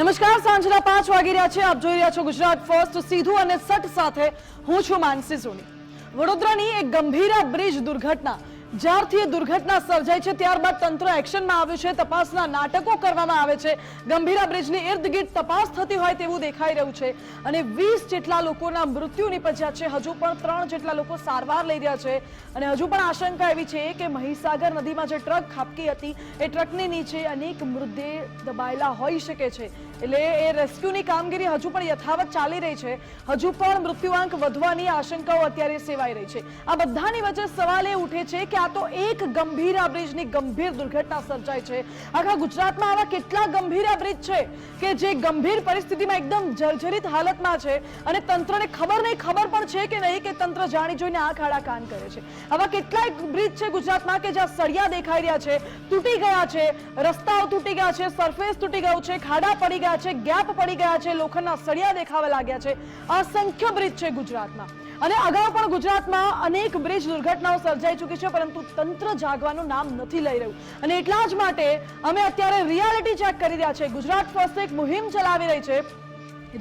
નમસ્કાર, સાંજના પાંચ વાગી રહ્યા છે. આપ જોઈ રહ્યા છો ગુજરાત ફર્સ્ટ સીધું અને સટ સાથે હું છું માનસી સોની. વડોદરાની એક ગંભીરા બ્રિજ દુર્ઘટના જ્યારથી દુર્ઘટના સર્જાઈ છે, ત્યારબાદ તંત્ર એક્શનમાં આવ્યું છે, તપાસના નાટકો કરવામાં આવે છે. ગંભીરા બ્રિજની ઇર્દ ગિર્દ તપાસ થતી હોય તેવું દેખાઈ રહ્યું છે. અને વીસ જેટલા લોકોના મૃત્યુ નીપજ્યા છે, હજુ પણ ત્રણ જેટલા લોકો સારવાર લઈ રહ્યા છે. અને હજુ પણ આશંકા એવી છે કે મહીસાગર નદીમાં જે ટ્રક ખાબકી હતી, એ ટ્રકની નીચે અનેક મૃતદેહ દબાયેલા હોઈ શકે છે. એટલે એ રેસ્ક્યુની કામગીરી હજુ પણ યથાવત ચાલી રહી છે. હજુ પણ મૃત્યુઆંક વધવાની આશંકાઓ અત્યારે સેવાઈ રહી છે. આ બધાની વચ્ચે સવાલ એ ઉઠે છે કે આ તો એક ગંભીરા બ્રિજની ગંભીર દુર્ઘટના સર્જાઈ છે. આખા ગુજરાતમાં આવા કેટલા ગંભીર બ્રિજ છે કે જે ગંભીર પરિસ્થિતિમાં એકદમ જર્જરિત હાલતમાં છે અને તંત્રને ખબર નહીં, ખબર પણ છે કે નહીં કે તંત્ર જાણી જોઈને આ ખાડા કાન કરે છે. આવા કેટલાય બ્રિજ છે ગુજરાતમાં કે જ્યાં સળિયા દેખાઈ રહ્યા છે, તૂટી ગયા છે, રસ્તાઓ તૂટી ગયા છે સરફેસ તૂટી ગયું છે, ખાડા પડી ગયા છે ગેપ પડી ગયા છે, લોખંડના સળિયા દેખાવા લાગ્યા છે. અસંખ્ય બ્રિજ છે ગુજરાતમાં. અને અગાઉ પણ ગુજરાતમાં અનેક બ્રિજ દુર્ઘટનાઓ સર્જાઈ ચૂકી છે, પરંતુ તંત્ર જાગવાનું નામ નથી લઈ રહ્યું. અને એટલા જ માટે અમે અત્યારે રિયાલિટી ચેક કરી રહ્યા છે ગુજરાત ફર્સ્ટ એક મુહિમ ચલાવી રહી છે.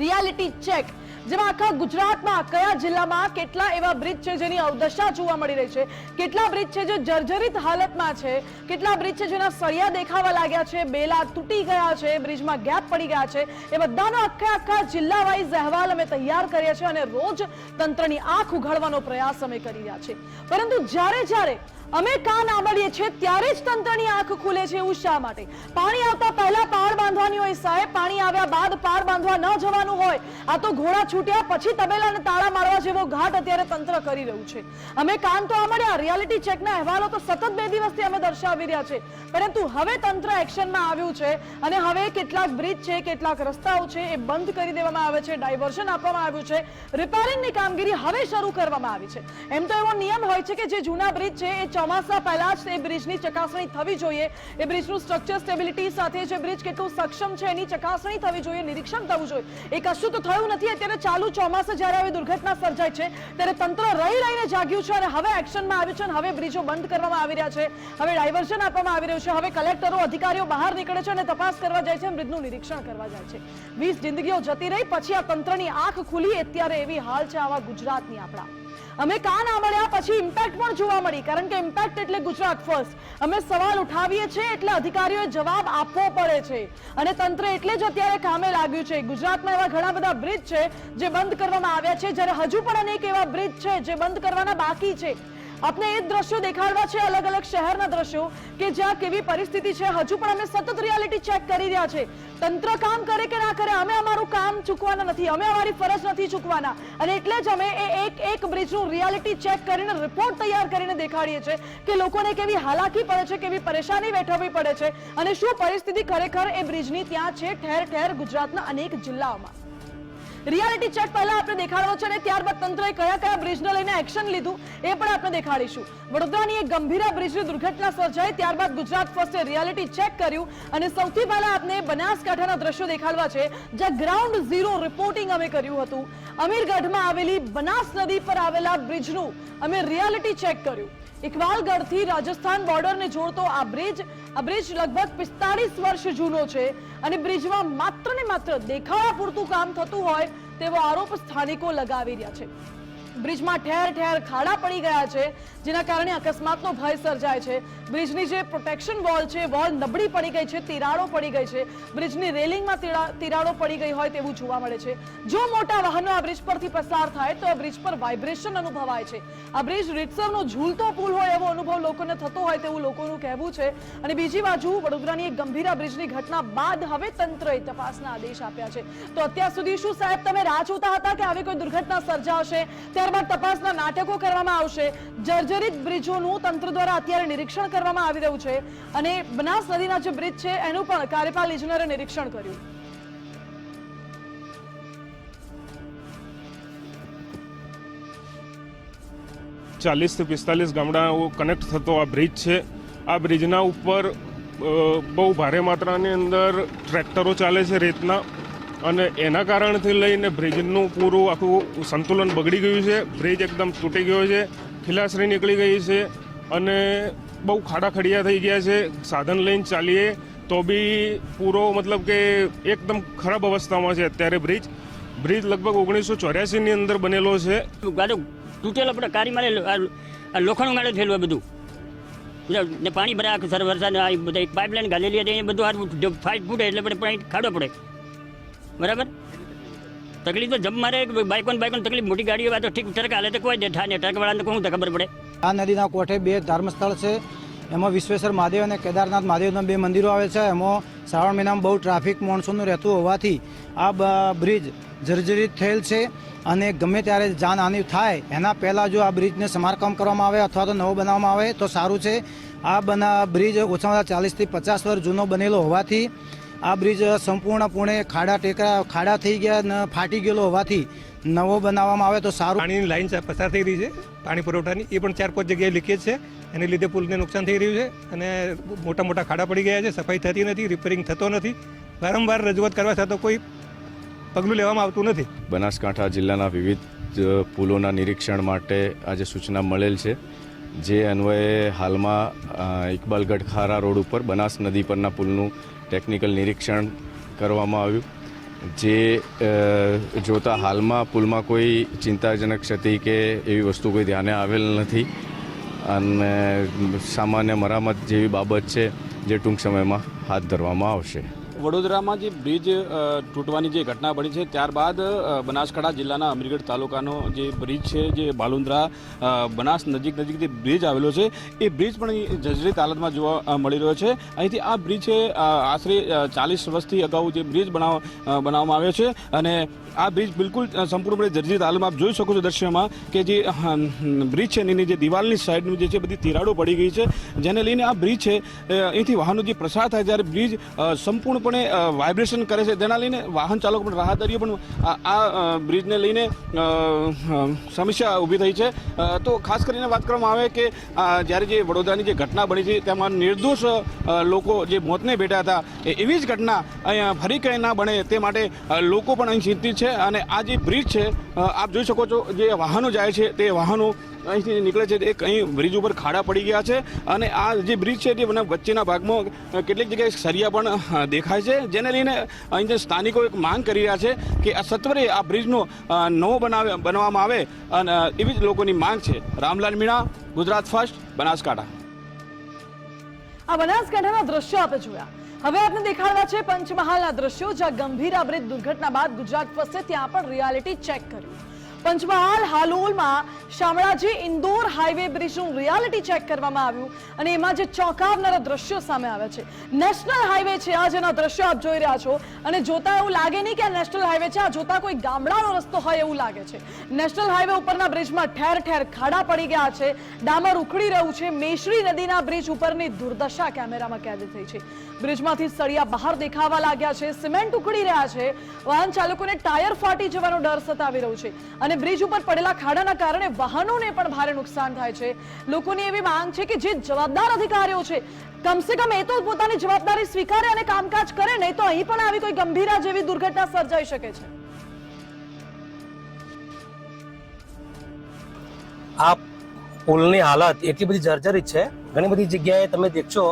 રિયાલિટી ચેક જેમાં આખા ગુજરાતમાં, કયા જિલ્લામાં કેટલા એવા બ્રિજ છે જેની અવદશા જોવા મળી રહી છે? કેટલા બ્રિજ છે જે જર્જરિત હાલતમાં છે? કેટલા બ્રિજ છે જેના સળિયા દેખાવા લાગ્યા છે? બેલા તૂટી ગયા છે, બ્રિજમાં ગેપ પડી ગયા છે. એ બધાનો આખા આખા જિલ્લા વાઇઝ અહેવાલ અમે તૈયાર કર્યા છે અને રોજ તંત્રની આંખ ઉઘાડવાનો પ્રયાસ અમે કરી રહ્યા છે પરંતુ જ્યારે જ્યારે અમે કાન આંબળીએ છીએ, ત્યારે જ તંત્રની આંખ ખુલે છે એવું માટે. પાણી આવતા પહેલા પાર બાંધવાની હોય સાહેબ, પાણી આવ્યા બાદ પાર બાંધવા ન જવાનું હોય. આ તો ઘોડા છૂટ્યા પછી તબેલા તાળા મારવા જેવો ઘાટ અત્યારે તંત્ર કરી રહ્યું છે. અમે કાન તો આંબળ્યા રિયાલિટી ચેકના અહેવાલો તો સતત બે દિવસથી અમે દર્શાવી રહ્યા છે. પરંતુ હવે તંત્ર એક્શનમાં આવ્યું છે અને હવે કેટલાક બ્રિજ છે, કેટલાક રસ્તાઓ છે એ બંધ કરી દેવામાં આવે છે, ડાયવર્ઝન આપવામાં આવ્યું છે. રિપેરિંગની કામગીરી હવે શરૂ કરવામાં આવી છે. એમ તો એવો નિયમ હોય છે કે જે જૂના બ્રિજ છે એ ચોમાસા પહેલા જ એ બ્રિજની ચકાસણી થવી જોઈએ. એ બ્રિજનું સ્ટ્રક્ચર સ્ટેબિલિટી સાથે જે બ્રિજ કેટલું સક્ષમ છે એની ચકાસણી થવી જોઈએ, નિરીક્ષણ થવું જોઈએ. એ કશું તો થયું નથી, અત્યારે ચાલુ ચોમાસા જ્યારે આવી દુર્ઘટના સર્જાય છે, ત્યારે તંત્ર રહી રહીને જાગ્યું છે અને હવે એક્શનમાં આવ્યું છે અને હવે બ્રિજો બંધ કરવામાં આવી રહ્યા છે. હવે ડાયવર્ઝન આપવામાં આવી રહ્યું છે. હવે કલેક્ટરો અધિકારીઓ બહાર નીકળે છે અને તપાસ કરવા જાય છે બ્રિજનું નિરીક્ષણ કરવા જાય છે. વીસ જિંદગીઓ જતી રહી, પછી આ તંત્રની આંખ ખુલી, અત્યારે એવી હાલ છે આવા ગુજરાતની આપણા. અમે કાન આંબળ્યા પછી ઇમ્પેક્ટ પણ જોવા મળી. કારણ કે ઇમ્પેક્ટ એટલે ગુજરાત ફર્સ્ટ અમે સવાલ ઉઠાવીએ છીએ એટલે અધિકારીઓએ જવાબ આપવો પડે છે. અને તંત્ર એટલે જ અત્યારે કામે લાગ્યું છે. ગુજરાતમાં એવા ઘણા બધા બ્રિજ છે જે બંધ કરવામાં આવ્યા છે. જ્યારે હજુ પણ અનેક એવા બ્રિજ છે જે બંધ કરવાના બાકી છે. આપણે એ દ્રશ્યો દેખાડવા છે, અલગ અલગ શહેરના દ્રશ્યો, કે જ્યાં કેવી પરિસ્થિતિ છે. હજુ પણ અમે સતત રિયાલિટી ચેક કરી રહ્યા છે. તંત્ર કામ કરે કે ના કરે, અમે અમારું કામ ચૂકવાના નથી, અમે અમારી ફરજ નથી ચૂકવાના. અને એટલે જ અમે એ એક એક બ્રિજનું રિયાલિટી ચેક કરીને રિપોર્ટ તૈયાર કરીને દેખાડીએ છીએ કે લોકોને કેવી હાલાકી પડે છે, કેવી પરેશાની વેઠવવી પડે છે. અને શું પરિસ્થિતિ ખરેખર એ બ્રિજની ત્યાં છે, ઠેર ઠેર ગુજરાતના અનેક જિલ્લાઓમાં. રિયાલિટી ચેક પહેલા આપણે દેખાડવો છે અને ત્યારબાદ તંત્રએ કયા કયા બ્રિજને લઈને એક્શન લીધું એ પણ આપણે દેખાડીશું. વડોદરાની એક ગંભીરા બ્રિજની દુર્ઘટના સર્જાઈ, ત્યારબાદ ગુજરાત ફર્સ્ટે રિયાલિટી ચેક કર્યું અને સૌથી પહેલા આપણે બનાસકાંઠાના દ્રશ્યો દેખાડવા છે, જ્યાં ગ્રાઉન્ડ ઝીરો રિપોર્ટિંગ અમે કર્યું હતું. અમીરગઢમાં આવેલી બનાસ નદી પર આવેલા બ્રિજનું અમે રિયાલિટી ચેક કર્યું. ઇકબાલગઢથી રાજસ્થાન બોર્ડરને જોડતો આ બ્રિજ આ બ્રિજ લગભગ પિસ્તાળીસ વર્ષ જૂનો છે અને બ્રિજમાં માત્ર ને માત્ર દેખાવા પૂરતું કામ થતું હોય તેવો આરોપ સ્થાનિકો લગાવી રહ્યા છે. બ્રિજમાં ઠેર ઠેર ખાડા પડી ગયા છે જેના કારણે અકસ્માતનો ભય સર્જાય છે. બ્રિજની જે પ્રોટેક્શન વોલ છે વોલ નબળી પડી ગઈ છે, તિરાડો પડી ગઈ છે. બ્રિજની રેલિંગમાં તિરાડો પડી ગઈ હોય તેવું જોવા મળે છે. જો મોટા વાહનો આ બ્રિજ પરથી પસાર થાય, તો આ બ્રિજ પર વાઇબ્રેશન અનુભવાય છે. આ બ્રિજ રીતસરનો ઝૂલતો પુલ હોય એવો અનુભવ લોકોને થતો હોય તેવું લોકોનું કહેવું છે. અને બીજી બાજુ વડોદરાની એક ગંભીરા બ્રિજની ઘટના બાદ હવે તંત્રએ તપાસના આદેશ આપ્યા છે. તો અત્યાર સુધી શું સાહેબ તમે રાહ જોતા હતા કે આવી કોઈ દુર્ઘટના સર્જાશે? ત્યારબાદ તપાસના નાટકો કરવામાં આવશે. જર્જરિત બ્રિજોનું તંત્ર દ્વારા અત્યારે નિરીક્ષણ કરવામાં આવી રહ્યું છે અને બનાસ નદીના જે બ્રિજ છે, એનું પણ કાર્યપાલ ઇજનેરે નિરીક્ષણ કર્યું. ચાલીસથી પિસ્તાલીસ ગામડાઓ કનેક્ટ થતો આ બ્રિજ છે. આ બ્રિજના ઉપર બહુ ભારે માત્રાની અંદર ટ્રેક્ટરો ચાલે છે રેતના અને એના કારણથી લઈને બ્રિજનું પૂરું આખું સંતુલન બગડી ગયું છે. બ્રિજ એકદમ તૂટી ગયો છે. ખીલાશ્રી નીકળી ગઈ છે અને બહુ ખાડા ખડિયા થઈ ગયા છે. સાધન લઈને ચાલીએ તો બી પૂરો મતલબ કે એકદમ ખરાબ અવસ્થામાં છે અત્યારે બ્રિજ. બ્રિજ લગભગ ઓગણીસો ચોર્યાસીની અંદર બનેલો છે. ગાડો તૂટેલો પડે, કારી મારે લોખંડ ગાડો થયેલું આ બધું. ને પાણી ભરાય સર વરસાદ બધા પાઇપલાઇન ગાલેલી હતી, એ બધું આ ફાઇટ ફૂટે એટલે પડે પાણી ખાડો પડે. બરાબર? તકલીફ તો જમ મારે બાઇકોન બાઇકોન તકલીફ, મોટી ગાડીઓ તો ઠીક ટ્રક હાલે તો કોઈ દેઠા ને ટ્રકવાળાને કોઈ તો ખબર પડે? આ નદીના કોઠે બે ધર્મસ્થળ છે. એમાં વિશ્વેશ્વર મહાદેવ અને કેદારનાથ મહાદેવના બે મંદિરો આવે છે. એમાં શ્રાવણ મહિનામાં બહુ ટ્રાફિક મોન્સૂનનું રહેતું હોવાથી આ બ્રિજ જર્જરિત થયેલ છે અને ગમે ત્યારે જાનહાનિ થાય, એના પહેલાં જો આ બ્રિજને સમારકામ કરવામાં આવે અથવા તો નવો બનાવવામાં આવે તો સારું છે. આ બના બ્રિજ ઓછામાં ઓછા ચાલીસથી પચાસ વર્ષ જૂનો બનેલો હોવાથી આ બ્રિજ સંપૂર્ણપણે ખાડા ટેકરા ખાડા થઈ ગયા અને ફાટી ગયેલો હોવાથી નવો બનાવવામાં આવે તો સારું. પાણીની લાઈન સા- પસાર થઈ રહી છે. પાણી પુરવઠાની એ પણ ચાર પાંચ જગ્યાએ લીકેજ છે. એને લીધે પુલને નુકસાન થઈ રહ્યું છે અને મોટા મોટા ખાડા પડી ગયા છે. સફાઈ થતી નથી રિપેરિંગ થતો નથી. વારંવાર રજૂઆત કરવા છતાં કોઈ પગલું લેવામાં આવતું નથી. બનાસકાંઠા જિલ્લાના વિવિધ પુલોના નિરીક્ષણ માટે આજે સૂચના મળેલ છે. જે અન્વયે હાલમાં ઇકબાલગઢ ખારા રોડ ઉપર બનાસ નદી પરના પુલનું ટેકનિકલ નિરીક્ષણ કરવામાં આવ્યું. જે જોતા હાલમાં પુલમાં કોઈ ચિંતાજનક ક્ષતિ કે એવી વસ્તુ કોઈ ધ્યાને આવેલ નથી. અને સામાન્ય મરામત જેવી બાબત છે જે ટૂંક સમયમાં હાથ ધરવામાં આવશે. વડોદરામાં જે બ્રિજ તૂટવાની જે ઘટના બની છે ત્યારબાદ બનાસકાંઠા જિલ્લાના અમીરગઢ તાલુકાનો જે બ્રિજ છે જે બાલુંદ્રા બનાસ નજીક નજીક જે બ્રિજ આવેલો છે એ બ્રિજ પણ જજરી હાલતમાં જોવા મળી રહ્યો છે. અહીંથી આ બ્રિજ આશરે ચાલીસ વર્ષથી અગાઉ જે બ્રિજ બનાવ બનાવવામાં આવ્યો છે અને આ બ્રિજ બિલકુલ સંપૂર્ણપણે જર્જરિત હાલમાં આપ જોઈ શકો છો દ્રશ્યમાં કે જે બ્રિજ છે એની જે દિવાલની સાઈડનું જે છે બધી તિરાડો પડી ગઈ છે. જેને લઈને આ બ્રિજ છે અહીંથી વાહનો જે પ્રસાર થાય ત્યારે બ્રિજ અ, સંપૂર્ણપણે વાઇબ્રેશન કરે છે. તેના લઈને વાહન ચાલકો પણ રાહદારીઓ પણ આ બ્રિજને લઈને સમસ્યા ઊભી થઈ છે. તો ખાસ કરીને વાત કરવામાં આવે કે જ્યારે જે વડોદરાની જે ઘટના બની છે, તેમાં નિર્દોષ લોકો જે મોતને બેઠા હતા એવી જ ઘટના અહીંયા ફરી કંઈ ના બને તે માટે લોકો પણ અહીં ચિંતિત છે. અને આ જે બ્રિજ છે આપ જોઈ શકો છો, જે વાહનો જાય છે, તે વાહનો અહીંથી નીકળે છે એ અહીં બ્રિજ ઉપર ખાડા પડી ગયા છે અને આ જે બ્રિજ છે તે મને વચ્ચેના ભાગમાં કેટલીક જગ્યાએ સરિયા પણ દેખાય છે. જેને લઈને અહીં જે સ્થાનિકો એક માંગ કરી રહ્યા છે કે આ સત્વરે આ બ્રિજનો નવો બનાવે, બનાવવામાં આવે અને એવી જ લોકોની માંગ છે. રામલાલ મીણા, ગુજરાત ફર્સ્ટ, બનાસકાંઠા. આ બનાસકાંઠાના દ્રશ્યો આપણે જોયા. હવે આપણે દેખાડવા છે પંચમહાલના દ્રશ્યો, જ્યાં ગંભીર આ બ્રિજ દુર્ઘટના બાદ ગુજરાત ફસે ત્યાં પણ રિયાલિટી ચેક કર્યું પંચમહાલ હાલોલમાં શામળાજી ઇન્દોર હાઈવે બ્રિજનું રિયાલિટી ચેક કરવામાં આવ્યું અને એમાં જે ચોંકાવનારા દ્રશ્યો સામે આવ્યા છે. નેશનલ હાઈવે છે આ, જેના દ્રશ્યો આપ જોઈ રહ્યા છો. અને જોતા એવું લાગે નહીં કે આ નેશનલ હાઈવે છે, આ જોતા કોઈ ગામડાનો રસ્તો હોય એવું લાગે છે. નેશનલ હાઈવે ઉપરના બ્રિજમાં ઠેર ઠેર ખાડા પડી ગયા છે. ડામર ઉખડી રહ્યું છે. મેશ્રી નદીના બ્રિજ ઉપરની દુર્દશા કેમેરામાં કેદ થઈ છે. બ્રિજમાંથી સળિયા બહાર દેખાવા લાગ્યા છે. સિમેન્ટ ઉખડી રહ્યા છે. વાહન ચાલકોને ટાયર ફાટી જવાનો ડર સતાવી રહ્યો છે. અને બ્રિજ ઉપર પડેલા ખાડાના કારણે વાહનોને પણ ભારે નુકસાન થાય છે. લોકોની એવી માંગ છે કે જે જવાબદાર અધિકારીઓ છે, કમસે કમ એ તો પોતાની જવાબદારી સ્વીકારે અને કામકાજ કરે, નહીં તો અહીં પણ આવી કોઈ ગંભીરા જેવી દુર્ઘટના સર્જાઈ શકે છે. આ પુલની હાલત એટલી બધી જર્જરિત છે. ઘણી બધી જગ્યાએ તમે દેખશો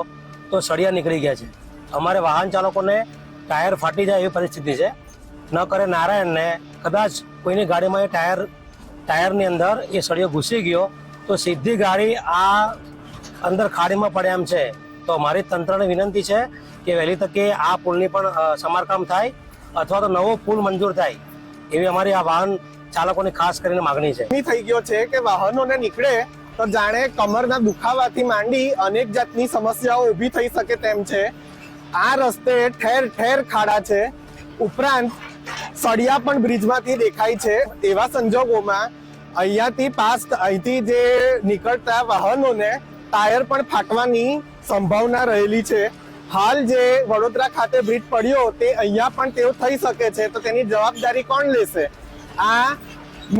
તો સળિયા નીકળી ગયા છે. અમારે વાહન ચાલકોને ટાયર ફાટી જાય એવી પરિસ્થિતિ છે. ન કરે નારાયણને કદાચ કોઈની ગાડીમાં એ ટાયર, ટાયરની અંદર એ સળિયો ઘૂસી ગયો, તો સીધી ગાડી આ અંદર ખાડીમાં પડે એમ છે. તો મારી તંત્રને વિનંતી છે કે વહેલી તકે આ પુલની પણ સમારકામ થાય અથવા તો નવો પુલ મંજૂર થાય એવી અમારી આ વાહન ચાલકોની ખાસ કરીને માગણી છે. થઈ ગયો છે કે વાહનોને નીકળે તો જાણે કમરના દુખાવાથી માંડી અનેક જાતની સમસ્યાઓ ઊભી થઈ શકે તેમ છે. આ રસ્તે ઠેર ઠેર ખાડા છે. ઉપરાંત સળિયા પણ બ્રિજમાંથી દેખાય છે એવા સંજોગોમાં અહીંયાથી પાસ અહીંથી જે નીકળતા વાહનોને ટાયર પણ ફાટવાની સંભાવના રહેલી છે. હાલ જે વડોદરા ખાતે બ્રિજ પડ્યો તે અહીંયા પણ તેવું થઈ શકે છે તો તેની જવાબદારી કોણ લેશે? આ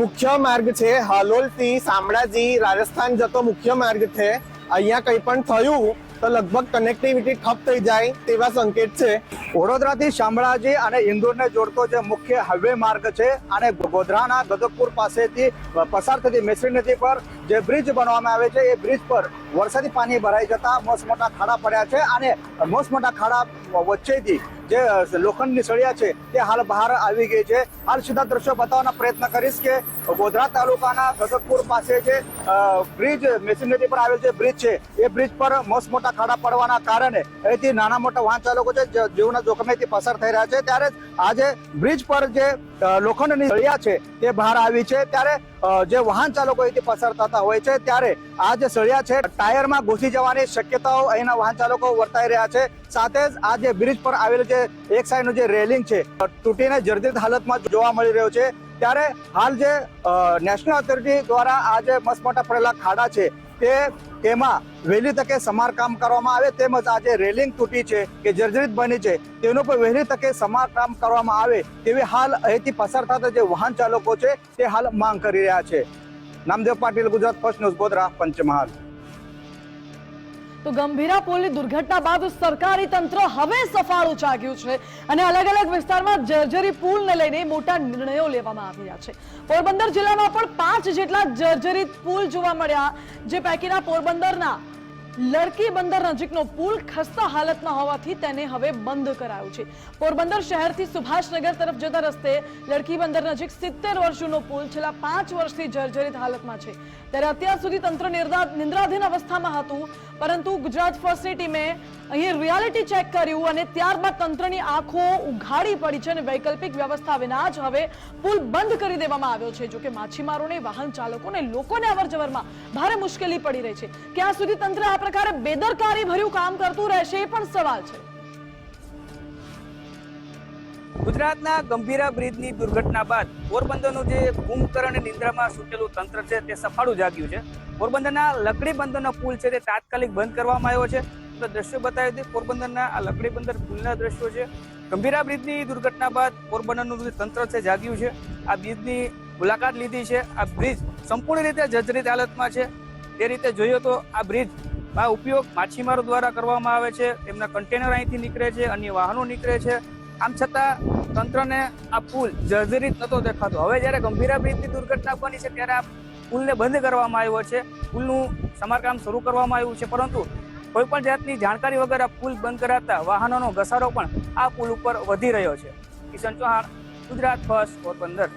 મુખ્ય માર્ગ છે. હાલોલથી શામળાજી રાજસ્થાન જતો મુખ્ય માર્ગ છે. અહીંયા કંઈ પણ થયું તો લગભગ કનેક્ટિવિટી ઠપ થઈ જાય તેવા સંકેત છે. વડોદરાથી શામળાજી અને ઇન્દોરને જોડતો જે મુખ્ય હાઈવે માર્ગ છે અને ગોધરાના ગદકપુર પાસેથી પસાર થતી મેસરી નદી પર જે બ્રિજ બનાવવામાં આવે છે, એ બ્રિજ પર વરસાદી પાણી ભરાઈ જતા મોસ મોટા ખાડા પડ્યા છે અને મોસ મોટા ખાડા વચ્ચેથી જે લોખંડની સળિયા છે તે હાલ બહાર આવી ગઈ છે. હાલ સીધા દ્રશ્યો બતાવવાના પ્રયત્ન કરીશ કે ગોધરા તાલુકાના સદકપુર પાસે જે બ્રિજ મેસિન નદી પર આવેલ જે બ્રિજ છે, એ બ્રિજ પર મસ્ત મોટા ખાડા પડવાના કારણે અહીંથી નાના મોટા વાહન ચાલકો છે જીવના જોખમેથી પસાર થઈ રહ્યા છે. ત્યારે આજે બ્રિજ પર જે લોખંડની સળિયા છે, તે બહાર આવી છે. ત્યારે જે વાહન ચાલકો અહીંથી પસાર થતા હોય છે, ત્યારે આ જે સળિયા છે, ટાયરમાં ઘૂસી જવાની શક્યતાઓ અહીંના વાહન ચાલકો વર્તાઈ રહ્યા છે. સાથે જ આ જે બ્રિજ પર આવેલું જે એક સાઈડનું જે રેલિંગ છે તૂટીને જર્જરિત હાલતમાં જોવા મળી રહ્યો છે. ત્યારે હાલ જે નેશનલ ઓથોરિટી દ્વારા આ જે મસ્ત પડેલા ખાડા છે, તે તેમાં વહેલી તકે સમારકામ કરવામાં આવે તેમજ આ જે રેલિંગ તૂટી છે કે જર્જરિત બની છે તેનું પણ વહેલી તકે સમારકામ કરવામાં આવે તેવી હાલ અહીંથી પસાર થતા જે વાહન ચાલકો છે તે હાલ માંગ કરી રહ્યા છે. Namdev Patil, Gujarat first news Godhra, Panchmahal. તો ગંભીરા પુલની દુર્ઘટના બાદ સરકારી તંત્ર હવે સફાળું જાગ્યું છે અને અલગ અલગ વિસ્તારમાં જર્જરી પુલને લઈને મોટા નિર્ણયો લેવામાં આવી રહ્યા છે. પોરબંદર જિલ્લામાં પણ પાંચ જેટલા જર્જરિત પુલ જોવા મળ્યા, જે પૈકીના પોરબંદરના લડકી બંદર નજીકનો પુલ ખસ્તા હાલતમાં હોવાથી તેને હવે બંધ કરાયું છે. પોરબંદર શહેરથી સુભાષનગર તરફ જતા રસ્તે લડકી બંદર નજીક સિત્તેર વર્ષનો પુલ છેલ્લા પાંચ વર્ષથી જર્જરિત હાલતમાં છે. ત્યારે અત્યાર સુધી તંત્ર નિંદ્રાધીન અવસ્થામાં હતું, પરંતુ ગુજરાત ફર્સ્ટની ટીમે અહીં રિયાલિટી ચેક કર્યું અને ત્યારબાદ તંત્રની આંખો ઉઘાડી પડી છે અને વૈકલ્પિક વ્યવસ્થા વિના જ હવે પુલ બંધ કરી દેવામાં આવ્યો છે. જોકે માછીમારોને, વાહન ચાલકોને, લોકોને અવરજવરમાં ભારે મુશ્કેલી પડી રહી છે. ક્યાં સુધી તંત્ર આ પ્રકારે બેદરકારી ભર્યું કામ કરતું રહેશે એ પણ સવાલ છે. ગુજરાતના ગંભીરા બ્રિજની દુર્ઘટના બાદ પોરબંદરનું જે કુંભકરણ નિંદ્રામાં સૂટેલું તંત્ર છે તે સફાળું જાગ્યું છે. પોરબંદરના લકડી બંદરનો પુલ છે તે તાત્કાલિક બંધ કરવામાં આવ્યો છે. તો દ્રશ્યો બતાવી હતી પોરબંદરના આ લકડી બંદર પુલના દ્રશ્યો છે. ગંભીરા બ્રિજની દુર્ઘટના બાદ પોરબંદરનું જે તંત્ર છે જાગ્યું છે. આ બ્રિજની મુલાકાત લીધી છે. આ બ્રિજ સંપૂર્ણ રીતે જર્જરિત હાલતમાં છે. તે રીતે જોઈએ તો આ બ્રિજ ઉપયોગ માછીમારો દ્વારા કરવામાં આવે છે. તેમના કન્ટેનર અહીંથી નીકળે છે. અન્ય વાહનો નીકળે છે. આમ છતાં તંત્રને આ પુલ જર્જરિત નતો દેખાતો. હવે જ્યારે ગંભીરા બ્રિજની દુર્ઘટના બની છે ત્યારે આ પુલને બંધ કરવામાં આવ્યો છે. પુલનું સમારકામ શરૂ કરવામાં આવ્યું છે, પરંતુ કોઈ પણ જાતની જાણકારી વગર આ પુલ બંધ કરાતા વાહનોનો ઘસારો પણ આ પુલ ઉપર વધી રહ્યો છે. કિશન ચૌહાણ, ગુજરાત ફર્સ્ટ પોરબંદર.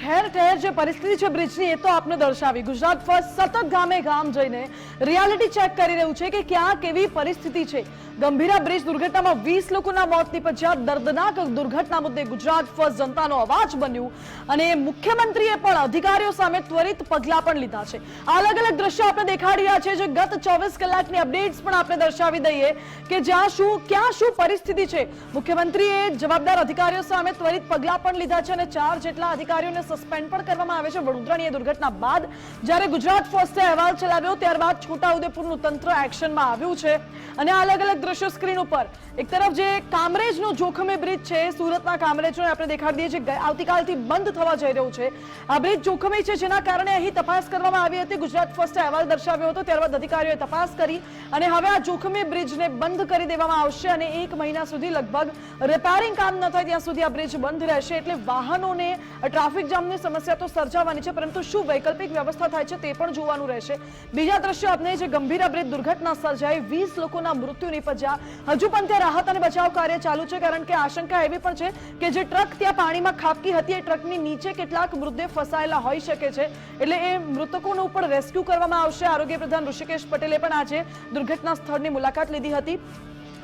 ઠેર ઠેર જે પરિસ્થિતિ છે બ્રિજની, એ તો આપને દર્શાવી. ગુજરાત ફર્સ્ટ સતત ગામે ગામ જઈને રિયાલિટી ચેક કરી રહ્યું છે કે ક્યાં કેવી પરિસ્થિતિ છે. ગંભીરા બ્રિજ દુર્ઘટનામાં વીસ લોકોના મોત નીપજ્યા. દર્દનાક દુર્ઘટના મુદ્દે ગુજરાત ફર્સ્ટ જનતાનો અવાજ બન્યું અને મુખ્યમંત્રીએ પણ અધિકારીઓ સામે ત્વરિત પગલાં પણ લીધા છે. અલગ અલગ દ્રશ્યો આપણે દેખાડી રહ્યા છે. જે ગત ચોવીસ કલાકની અપડેટ્સ પણ આપણે દર્શાવી દઈએ કે જ્યાં શું, ક્યાં શું પરિસ્થિતિ છે. મુખ્યમંત્રીએ જવાબદાર અધિકારીઓ સામે ત્વરિત પગલાં પણ લીધા છે અને ચાર જેટલા અધિકારીઓને સસ્પેન્ડ પણ કરવામાં આવે છે. વડોદરાની દુર્ઘટના બાદ જ્યારે ગુજરાત ફર્સ્ટે અહેવાલ ચલાવ્યો, ત્યારબાદ છોટાઉદેપુરનું તંત્ર એક્શનમાં આવ્યું છે. અને અલગ અલગ દ્રશ્યો સ્ક્રીન ઉપર. એક તરફ જે કામરેજનો જોખમી બ્રિજ છે, સુરતના કામરેજનો આપણે દેખાડી દઈએ છીએ. આવતીકાલથી બંધ થવા જઈ રહ્યું છે. આ બ્રિજ જોખમી છે જેના કારણે અહીં તપાસ કરવામાં આવી હતી. ગુજરાત ફર્સ્ટે અહેવાલ દર્શાવ્યો હતો. ત્યારબાદ અધિકારીઓએ તપાસ કરી અને હવે આ જોખમી બ્રિજને બંધ કરી દેવામાં આવશે અને એક મહિના સુધી લગભગ રિપેરિંગ કામ ન થાય ત્યાં સુધી આ બ્રિજ બંધ રહેશે. એટલે વાહનોને, ટ્રાફિક જામની સમસ્યા તો સર્જાવાની છે, પરંતુ શું વૈકલ્પિક વ્યવસ્થા થાય છે તે પણ જોવાનું રહેશે. બીજા દ્રશ્યો આપણે જે ગંભીર બ્રિજ દુર્ઘટના સર્જાઈ વીસ લોકોના મૃત્યુ નીપજ્યા હજુ પણ ત્યાં રાહત અને બચાવ કાર્ય ચાલુ છે, કારણ કે આશંકા એવી પણ છે કે જે ટ્રક ત્યાં પાણીમાં ખાબકી હતી, એ ટ્રકની નીચે કેટલાક મૃતદેહ ફસાયેલા હોઈ શકે છે. એટલે એ મૃતકોનું પણ રેસ્ક્યુ કરવામાં આવશે. આરોગ્ય પ્રધાન ઋષિકેશ પટેલે પણ આજે દુર્ઘટના સ્થળની મુલાકાત લીધી હતી.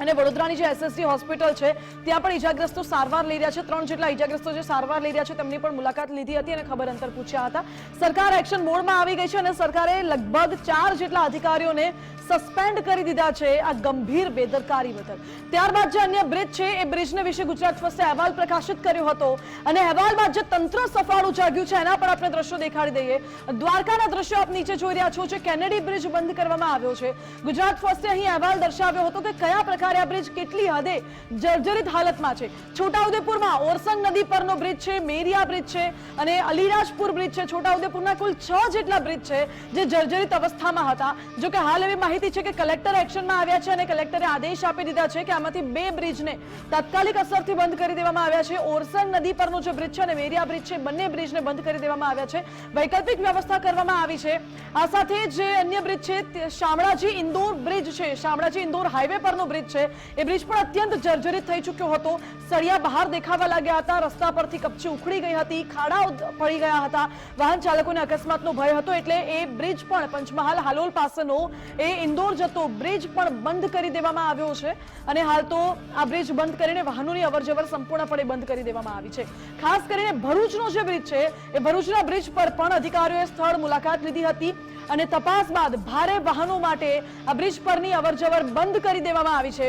અને વડોદરાની જે એસએસસી હોસ્પિટલ છે, ત્યાં પણ ઈજાગ્રસ્તો સારવાર લઈ રહ્યા છે. ત્રણ જેટલા ઈજાગ્રસ્તો જે સારવાર લઈ રહ્યા છે, તેમની પણ મુલાકાત લીધી હતી અને ખબર અંતર પૂછ્યા હતા. સરકાર એક્શન મોડમાં આવી ગઈ છે અને સરકારે લગભગ ચાર જેટલા અધિકારીઓને સસ્પેન્ડ કરી દીધા છે આ ગંભીર બેદરકારી બદલ. ત્યારબાદ જે અન્ય બ્રિજ છે, એ બ્રિજને વિશે ગુજરાત ફર્સ્ટે અહેવાલ પ્રકાશિત કર્યો હતો અને અહેવાલમાં જે તંત્ર સફાળું જાગ્યું છે, એના પર આપણે દ્રશ્યો દેખાડી દઈએ. દ્વારકાના દ્રશ્યો આપ નીચે જોઈ રહ્યા છો જે કેનેડી બ્રિજ બંધ કરવામાં આવ્યો છે. ગુજરાત ફર્સ્ટે અહીં અહેવાલ દર્શાવ્યો હતો કે કયા પ્રકાર આખરે આ બ્રિજ કેટલી હદે જર્જરિત હાલતમાં છે? છોટાઉદેપુરમાં ઓરસંગ નદી પરનો બ્રિજ છે, મેરિયા બ્રિજ છે અને અલીરાજપુર બ્રિજ છે. છોટાઉદેપુરના કુલ છ જેટલા બ્રિજ છે જે જર્જરિત અવસ્થામાં હતા. જો કે હાલ એવી માહિતી છે કે કલેક્ટર એક્શનમાં આવ્યા છે અને કલેક્ટરે આદેશ આપી દીધા છે કે આમાંથી બે બ્રિજને તાત્કાલિક અસરથી બંધ કરી દેવામાં આવ્યા છે. ઓરસંગ નદી પરનો જે બ્રિજ છે અને મેરિયા બ્રિજ છે, બંને બ્રિજને બંધ કરી દેવામાં આવ્યા છે. વૈકલ્પિક વ્યવસ્થા કરવામાં આવી છે. આ સાથે જે અન્ય બ્રિજ છે શામળાજી ઇન્દોર બ્રિજ છે. શામળાજી ઇન્દોર હાઈવે પરનો બ્રિજ છે. એ બ્રિજ પણ અત્યંત જર્જરિત થઈ ચૂક્યો હતો. સળિયા બહાર દેખાવા લાગ્યા હતા. રસ્તા પરથી કપચી ઉખડી ગઈ હતી. ખાડાઓ પડી ગયા હતા. વાહન ચાલકોને અકસ્માતનો ભય હતો એટલે એ બ્રિજ પણ પંચમહાલ હાલોલ પાસેનો, એ ઇન્દોર જતો બ્રિજ પણ બંધ કરી દેવામાં આવ્યો છે. અને હાલ તો આ બ્રિજ બંધ કરીને વાહનોની અવરજવર સંપૂર્ણપણે બંધ કરી દેવામાં આવી છે. ખાસ કરીને ભરૂચનો જે બ્રિજ છે, એ ભરૂચના બ્રિજ પર પણ અધિકારીઓએ સ્થળ મુલાકાત લીધી હતી. અને તપાસ બાદ ભારે વાહનો માટે આ બ્રિજ પરની અવરજવર બંધ કરી દેવામાં આવી છે.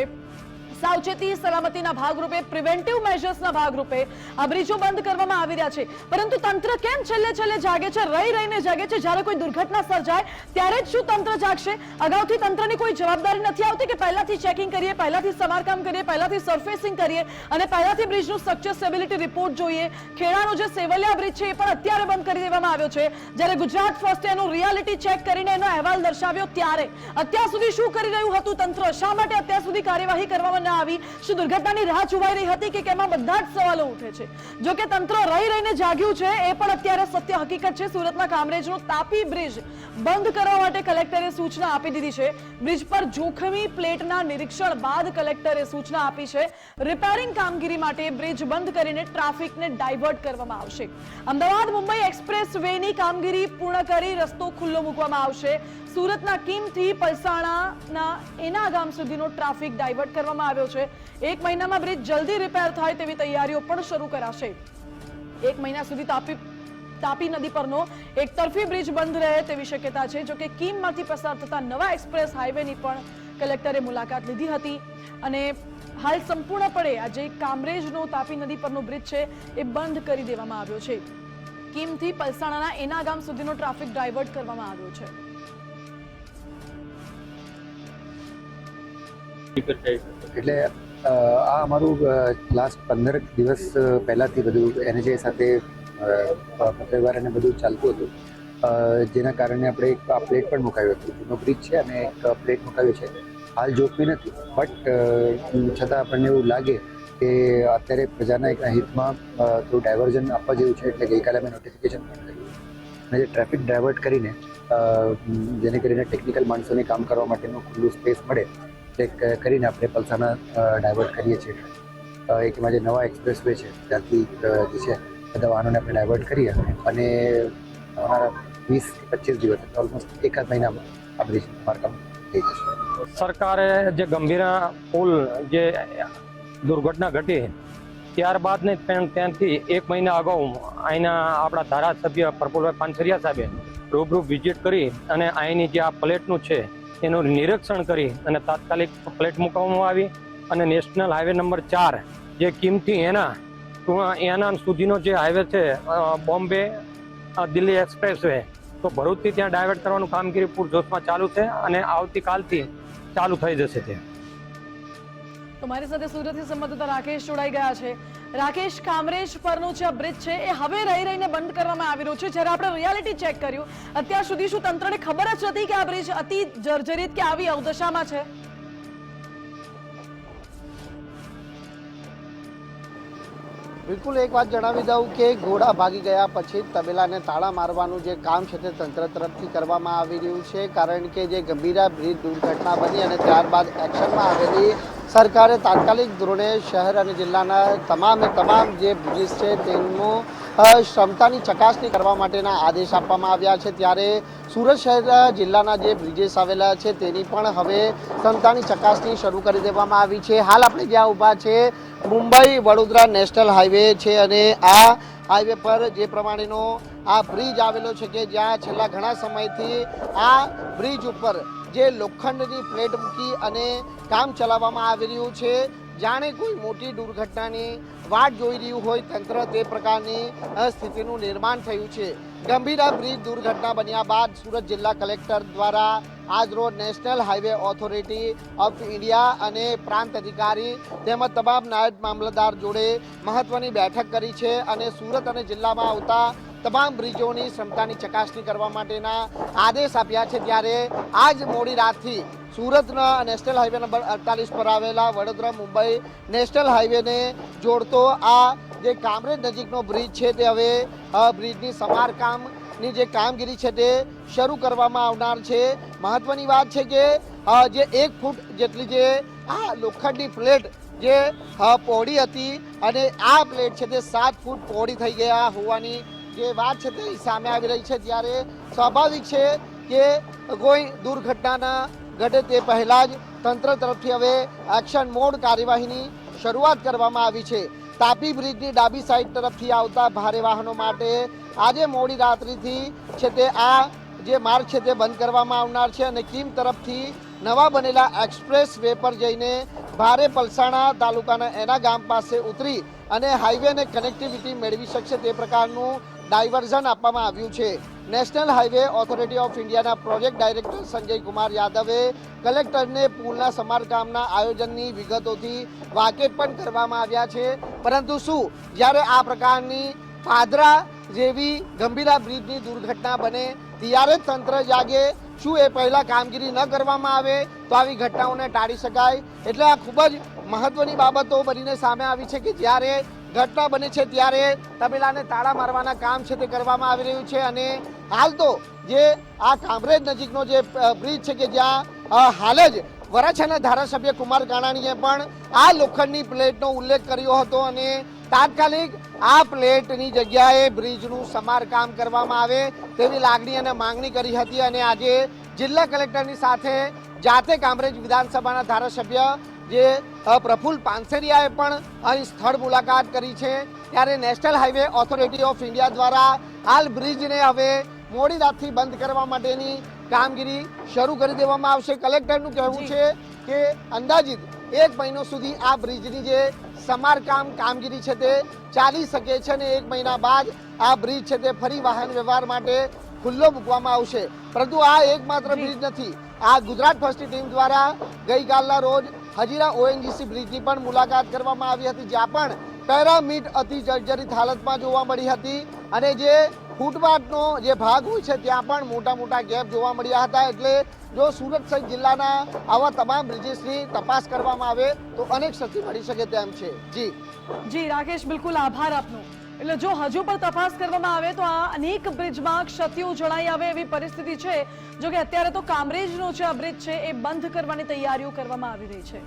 સાવચેતી, સલામતીના ભાગરૂપે પ્રિવેન્ટિવ મેજર્સના ભાગરૂપે આ બ્રિજો બંધ કરવામાં આવી રહ્યા છે. પરંતુ તંત્ર કેમ છેલ્લે છેલ્લે જાગે છે, રહી રહીને જાગે છે? જ્યારે કોઈ દુર્ઘટના સર્જાય, ત્યારે જ શું તંત્ર જાગશે? અગાઉથી તંત્રની કોઈ જવાબદારી નથી આવતી કે પહેલાથી ચેકિંગ કરીએ, પહેલાથી સમારકામ કરીએ, પહેલાથી સરફેસિંગ કરીએ અને પહેલાથી બ્રિજનું સ્ટ્રક્ચર સ્ટેબિલિટી રિપોર્ટ જોઈએ. ખેડાનો જે સેવલિયા બ્રિજ છે એ પણ અત્યારે બંધ કરી દેવામાં આવ્યો છે. જ્યારે ગુજરાત ફર્સ્ટે એનું રિયાલિટી ચેક કરીને એનો અહેવાલ દર્શાવ્યો ત્યારે. અત્યાર સુધી શું કરી રહ્યું હતું તંત્ર? શા માટે અત્યાર સુધી કાર્યવાહી કરવામાં આવી, શું દુર્ઘટનાની રાહ જોવાઈ રહી હતી કે કેમાં બધા જ સવાલો ઉઠે છે? જો કે તંત્ર રહી રહીને જાગ્યું છે, એ પણ અત્યારે સત્ય હકીકત છે. સુરતના કામરેજનો તાપી બ્રિજ બંધ કરવા માટે કલેક્ટરે સૂચના આપી દીધી છે. બ્રિજ પર જોખમી પ્લેટના નિરીક્ષણ બાદ કલેક્ટરે સૂચના આપી છે. રિપેરિંગ કામગીરી માટે બ્રિજ બંધ કરીને ટ્રાફિકને ડાયવર્ટ કરવામાં આવશે. અમદાવાદ મુંબઈ એક્સપ્રેસ વેની કામગીરી પૂર્ણ કરી રસ્તો ખુલ્લો મૂકવામાં આવશે. સુરતના કિમથી પલસાણાના એના ગામ સુધીનો ટ્રાફિક ડાયવર્ટ કરવામાં આવ્યો છે. એક મહિનામાં બ્રિજ જલ્દી રિપેર થાય તેવી તૈયારીઓ પણ શરૂ કરાશે. એક મહિના સુધી તાપી તાપી નદી પરનો એક તરફી બ્રિજ બંધ રહે તેવી શક્યતા છે, જો કે કીમમાંથી પસાર થતા નવા એક્સપ્રેસ હાઈવેની પણ કલેક્ટરે મુલાકાત લીધી હતી. અને હાલ સંપૂર્ણપણે આ જે કામરેજનો તાપી નદી પરનો બ્રિજ છે એ બંધ કરી દેવામાં આવ્યો છે. કીમથી પલસાણાના એના ગામ સુધીનો ટ્રાફિક ડાયવર્ટ કરવામાં આવ્યો છે. એટલે આ અમારું લાસ્ટ પંદર દિવસ પહેલાંથી બધું એનએચએ સાથે અ, પત્રવ્યવહાર અને બધું ચાલતું હતું. જેના કારણે આપણે એક આ પ્લેટ પણ મુકાવ્યું હતું. જૂનો બ્રિજ છે અને એક પ્લેટ મુકાવ્યું છે. હાલ જોખમી નથી. બટ છતાં આપણને એવું લાગે કે અત્યારે પ્રજાના એક હિતમાં થોડું ડાયવર્ઝન આપવા જેવું છે. એટલે ગઈકાલે અમે નોટિફિકેશન પણ કર્યું. અને જે ટ્રાફિક ડાયવર્ટ કરીને જેને કરીને ટેકનિકલ માણસોને કામ કરવા માટેનું ખુલ્લું સ્પેસ મળે તે કરીને આપણે પલસાના ડાયવર્ટ કરીએ છીએ. એકમાં જે નવા એક્સપ્રેસ વે છે, ત્યાંથી જે છે, બધા વાહનોને આપણે ડાયવર્ટ કરીએ અને અમારા વીસ પચીસ દિવસ ઓલમોસ્ટ એકાદ મહિનામાં આ બ્રિજ મારકામ થઈ જશે. સરકારે જે ગંભીરા પુલ, જે દુર્ઘટના ઘટી, ત્યારબાદ ને ત્યાંથી એક મહિના અગાઉ અહીંના આપણા ધારાસભ્ય પ્રફુલભાઈ પાનસરિયા સાહેબે રૂબરૂ વિઝિટ કરી અને અહીંની જે આ પ્લેટનું છે એનું નિરીક્ષણ કરી અને તાત્કાલિક પ્લેટ મૂકવામાં આવી અને નેશનલ હાઈવે નંબર ચાર જે કિંમતી એના એના સુધીનો જે હાઈવે છે બોમ્બે દિલ્હી એક્સપ્રેસ વે તો ભરૂચથી ત્યાં ડાયવર્ટ કરવાનું કામગીરી પૂરજોશમાં ચાલુ છે અને આવતીકાલથી ચાલુ થઈ જશે તે. તો મારી સાથે સુરતથી સંબંધતા રાકેશ જોડાઈ ગયા છે. રાકેશ કામરેજ પરનું જે બ્રિજ છે, એ હવે રહી રહીને બંધ કરવામાં આવી રહ્યું છે. જ્યારે આપણે રિયાલિટી ચેક કર્યું, અત્યાર સુધી શું તંત્રને ખબર જ નથી કે આ બ્રિજ અતિ જર્જરિત કે આવી અવદશામાં છે? બિલકુલ એક વાત જણાવી દઉં કે ઘોડા ભાગી ગયા પછી તબેલાને તાળા મારવાનું જે કામ છે તે તંત્ર તરફથી કરવામાં આવી રહ્યું છે. કારણ કે જે ગંભીરા બ્રિજ દુર્ઘટના બની અને ત્યારબાદ એક્શનમાં આવેલી સરકારે તાત્કાલિક ધોરણે શહેર અને જિલ્લાના તમામે તમામ જે બ્રિજ છે તેમનું ક્ષમતાની ચકાસણી કરવા માટેના આદેશ આપવામાં આવ્યા છે. ત્યારે સુરત શહેર જિલ્લાના જે બ્રિજેસ આવેલા છે તેની પણ હવે ક્ષમતાની ચકાસણી શરૂ કરી દેવામાં આવી છે. હાલ આપણે જ્યાં ઊભા છે, મુંબઈ વડોદરા નેશનલ હાઈવે છે અને આ હાઈવે પર જે પ્રમાણેનો આ બ્રિજ આવેલો છે કે જ્યાં છેલ્લા ઘણા સમયથી આ બ્રિજ ઉપર જે લોખંડની પ્લેટ મૂકી અને કામ ચલાવવામાં આવી રહ્યું છે. જાણે કોઈ મોટી દુર્ઘટનાની વાટ જોઈ રહ્યું હોય તંત્ર તે પ્રકારની સ્થિતિનું નિર્માણ થયું છે. ગંભીરા બ્રિજ દુર્ઘટના બન્યા બાદ સુરત જિલ્લા કલેક્ટર દ્વારા આજરોજ national highway authority of India અને પ્રાંત અધિકારી તેમજ તમામ નાયબ મામલતદાર જોડે મહત્વની બેઠક કરી છે અને સુરત અને જિલ્લામાં આવતા તમામ બ્રિજોની ક્ષમતાની ચકાસણી કરવા માટેના આદેશ આપ્યા છે ત્યારે આજ મોડી રાતથી સુરતના નેશનલ હાઈવે નંબર અડતાલીસ પર આવેલા વડોદરા, મુંબઈ નેશનલ હાઈવેને જોડતો આ જે કામરેજ નજીકનો બ્રિજ છે તે હવે બ્રિજની સમારકામની જે કામગીરી છે તે શરૂ કરવામાં આવનાર છે. મહત્વની વાત છે કે જે એક ફૂટ જેટલી જે આ લોખંડની પ્લેટ જે પહોળી હતી અને આ પ્લેટ છે તે સાત ફૂટ પહોળી થઈ ગયા હોવાની જે વાત છે તે સામે આવી રહી છે ત્યારે સ્વાભાવિક છે કે કોઈ દુર્ઘટનાના ઘટે તે પહેલાં જ તંત્ર તરફથી હવે એક્શન મોડ કાર્યવાહીની શરૂઆત કરવામાં આવી છે. તાપી બ્રિજની ડાબી સાઈડ તરફથી આવતા ભારે વાહનો માટે આજે મોડી રાત્રિથી છે તે આ જે માર્ગ છે તે બંધ કરવામાં આવનાર છે અને કીમ તરફથી નવા બનેલા એક્સપ્રેસ વે પર જઈને ભારે પલસાણા તાલુકાના એના ગામ પાસે ઉતરી અને હાઈવેને કનેક્ટિવિટી મેળવી શકશે તે પ્રકારનું ડાયવર્ઝન આપવામાં આવ્યું છે. નેશનલ હાઈવે ઓથોરિટી ઓફ ઇન્ડિયાના પ્રોજેક્ટ ડાયરેક્ટર સંજય કુમાર યાદવે કલેક્ટરને પુલના સમારકામના આયોજનની વિગતોથી વાકેફ પણ કરવામાં આવ્યા છે. પરંતુ શું, જ્યારે આ પ્રકારની પાદરા જેવી ગંભીરા બ્રિજની દુર્ઘટના બને, ત્યારે તંત્ર જાગે શું એ પહેલાં કામગીરી ન કરવામાં આવે તો આવી ઘટનાઓને ટાળી શકાય? એટલે આ ખૂબ જ મહત્વની બાબતો બનીને સામે આવી છે કે જ્યારે ઘટના બને છે ત્યારે તબેલાને તાળા મારવાના કામ છે તે કરવામાં આવી રહ્યું છે અને હાલ તો જે આ કામરેજ નજીકનો જે બ્રિજ છે કે જ્યાં હાલ જ વરાછાના ધારાસભ્ય કુમાર કાણાણીએ પણ આ લોખંડની પ્લેટનો ઉલ્લેખ કર્યો હતો અને તાત્કાલિક આ પ્લેટની જગ્યાએ બ્રિજનું સમારકામ કરવામાં આવે તેવી લાગણી અને માંગણી કરી હતી અને આજે જિલ્લા કલેક્ટરની સાથે જાતે કામરેજ વિધાનસભાના ધારાસભ્ય જે અ, પ્રફુલ્લ પાનસેરિયાએ પણ અહીં સ્થળ મુલાકાત કરી છે. ત્યારે national highway authority of India દ્વારા હાલ બ્રિજને હવે મોડી રાતથી બંધ કરવા માટેની કામગીરી શરૂ કરી દેવામાં આવશે. કલેક્ટરનું કહેવું છે કે અંદાજિત એક મહિનો સુધી આ બ્રિજની જે સમારકામ કામગીરી છે તે ચાલી શકે છે અને એક મહિના બાદ આ બ્રિજ છે તે ફરી વાહન વ્યવહાર માટે ખુલ્લો મૂકવામાં આવશે. પરંતુ આ એકમાત્ર બ્રિજ નથી. આ ગુજરાત ફર્સ્ટ ટીમ દ્વારા ગઈકાલના રોજ હજીરા ઓએનજીસી બ્રિજની પણ મુલાકાત કરવામાં આવી હતી, જ્યાં પણ પેરામીટ અતિ જર્જરિત હાલતમાં જોવા મળી હતી. અને જે ફૂટપાથનો જે ભાગ હોય છે, ત્યાં પણ મોટા મોટા ગેપ જોવા મળ્યા હતા. એટલે જો સુરત સહિત જિલ્લાના આવા તમામ બ્રિજીસની તપાસ કરવામાં આવે, તો અનેક ક્ષતિ મળી શકે તેમ છે. જી. જી, રાકેશ, બિલકુલ આભાર આપનો. એટલે જો હજુ પણ તપાસ કરવામાં આવે તો આ અનેક બ્રિજમાં ક્ષતિઓ જણાઈ આવે એવી પરિસ્થિતિ છે. જો કે અત્યારે તો કામરેજનો જે આ બ્રિજ છે એ બંધ કરવાની તૈયારીઓ કરવામાં આવી રહી છે.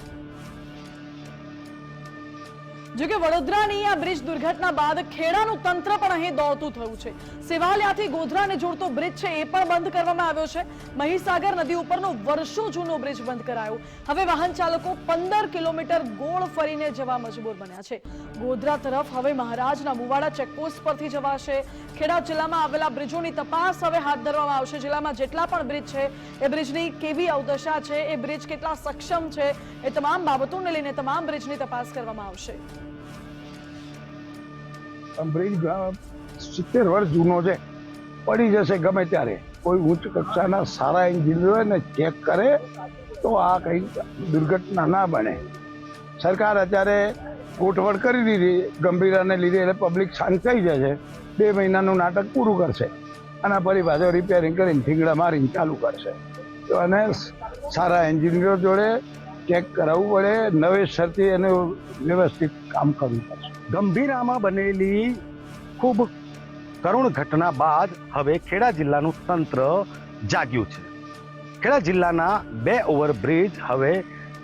જો કે વડોદરાની આ બ્રિજ દુર્ઘટના બાદ ખેડાનું તંત્ર પણ અહીં દોડતું થયું છે. સેવાલિયાથી ગોધરાને જોડતો બ્રિજ છે એ પણ બંધ કરવામાં આવ્યો છે. મહીસાગર નદી ઉપરનો વર્ષો જૂનો બ્રિજ બંધ કરાયો. હવે વાહન ચાલકો પંદર કિલોમીટર ગોળ ફરીને જવા મજબૂર બન્યા છે. ગોધરા તરફ હવે મહારાજના મુવાડા ચેકપોસ્ટ પરથી જવાશે. ખેડા જિલ્લામાં આવેલા બ્રિજોની તપાસ હવે હાથ ધરવામાં આવશે. જિલ્લામાં જેટલા પણ બ્રિજ છે, એ બ્રિજની કેવી અવદશા છે, એ બ્રિજ કેટલા સક્ષમ છે, એ તમામ બાબતોને લઈને તમામ બ્રિજની તપાસ કરવામાં આવશે. બ્રિજ સિત્તેર વર્ષ જૂનો છે. પડી જશે ગમે ત્યારે. કોઈ ઉચ્ચ કક્ષાના સારા એન્જિનિયરો ને ચેક કરે તો આ કંઈ દુર્ઘટના ના બને. સરકાર અત્યારે ગોઠવણ કરી દીધી. ગંભીરાને લીધે એટલે પબ્લિક શાંત થઈ જશે. બે મહિનાનું નાટક પૂરું કરશે. અને ફરી પાછો રિપેરિંગ કરીને ઠીંગડા મારીને ચાલુ કરશે. અને સારા એન્જિનિયરો જોડે ચેક કરાવવું પડે નવેસરથી એને વ્યવસ્થિત કામ કરવું પડશે ગંભીરામાં બનેલી ખૂબ કરુણ ઘટના બાદ હવે ખેડા જિલ્લાનું તંત્ર જાગ્યું છે. ખેડા જિલ્લાના બે ઓવરબ્રિજ હવે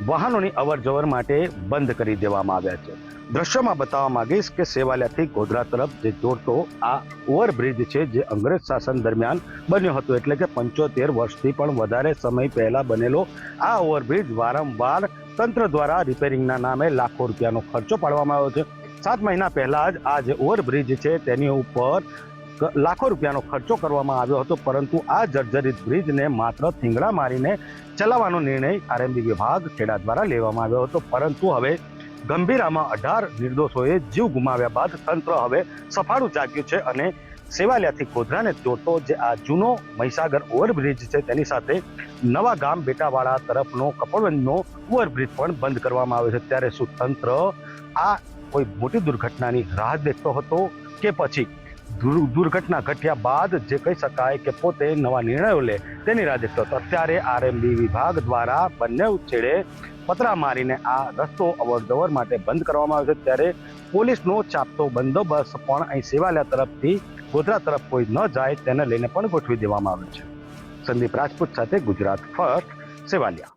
વાહનોની અવરજવર માટે બંધ કરી દેવામાં આવ્યા છે. દ્રશ્યમાં બતાવવા માંગીશ કે સેવાલિયાથી ગોધરા તરફ જે જોડતો આ ઓવરબ્રિજ છે જે અંગ્રેજ શાસન દરમિયાન બન્યો હતો એટલે કે પંચોતેર વર્ષથી પણ વધારે સમય પહેલા બનેલો આ ઓવરબ્રિજ વારંવાર તંત્ર દ્વારા રિપેરિંગના નામે લાખો રૂપિયાનો ખર્ચો પાડવામાં આવ્યો છે. સાત મહિના પહેલા જ આ જે ઓવરબ્રિજ છે તેની ઉપર લાખો રૂપિયાનો ખર્ચો કરવામાં આવ્યો હતો, પરંતુ આ જર્જરિત બ્રિજને માત્ર થીંગડા મારીને ચલાવવાનો નિર્ણય આરએમબી વિભાગ ખેડા દ્વારા લેવામાં આવ્યો હતો. પરંતુ હવે ગંભીરામાં અઢાર નિર્દોષોએ જીવ ગુમાવ્યા બાદ તંત્ર હવે સફાળું જાગ્યું છે અને સેવાલિયાથી ગોધરાને જોડતો જે આ જૂનો મહીસાગર ઓવરબ્રિજ છે તેની સાથે નવા ગામ બેટાવાળા તરફનો કપડવંજનો ઓવરબ્રિજ પણ બંધ કરવામાં આવ્યો છે. ત્યારે શું તંત્ર આ કોઈ મોટી દુર્ઘટનાની રાહ દેખતો હતો કે પછી? દુર્ઘટના ઘટ્યા બાદ જે કહી શકાય કે પોતે નવા નિર્ણયો લે તેની રાહ હતો. અત્યારે આરએમબી વિભાગ દ્વારા બંને છેડે પતરા મારીને આ રસ્તો અવરજવર માટે બંધ કરવામાં આવ્યો છે. ત્યારે પોલીસનો ચાપતો બંદોબસ્ત પણ અહીં સેવાલયા તરફથી ગોધરા તરફ કોઈ ન જાય તેને લઈને પણ ગોઠવી દેવામાં આવ્યો છે. સંદીપ રાજપૂત સાથે ગુજરાત ફર્સ્ટ સેવાલિયા.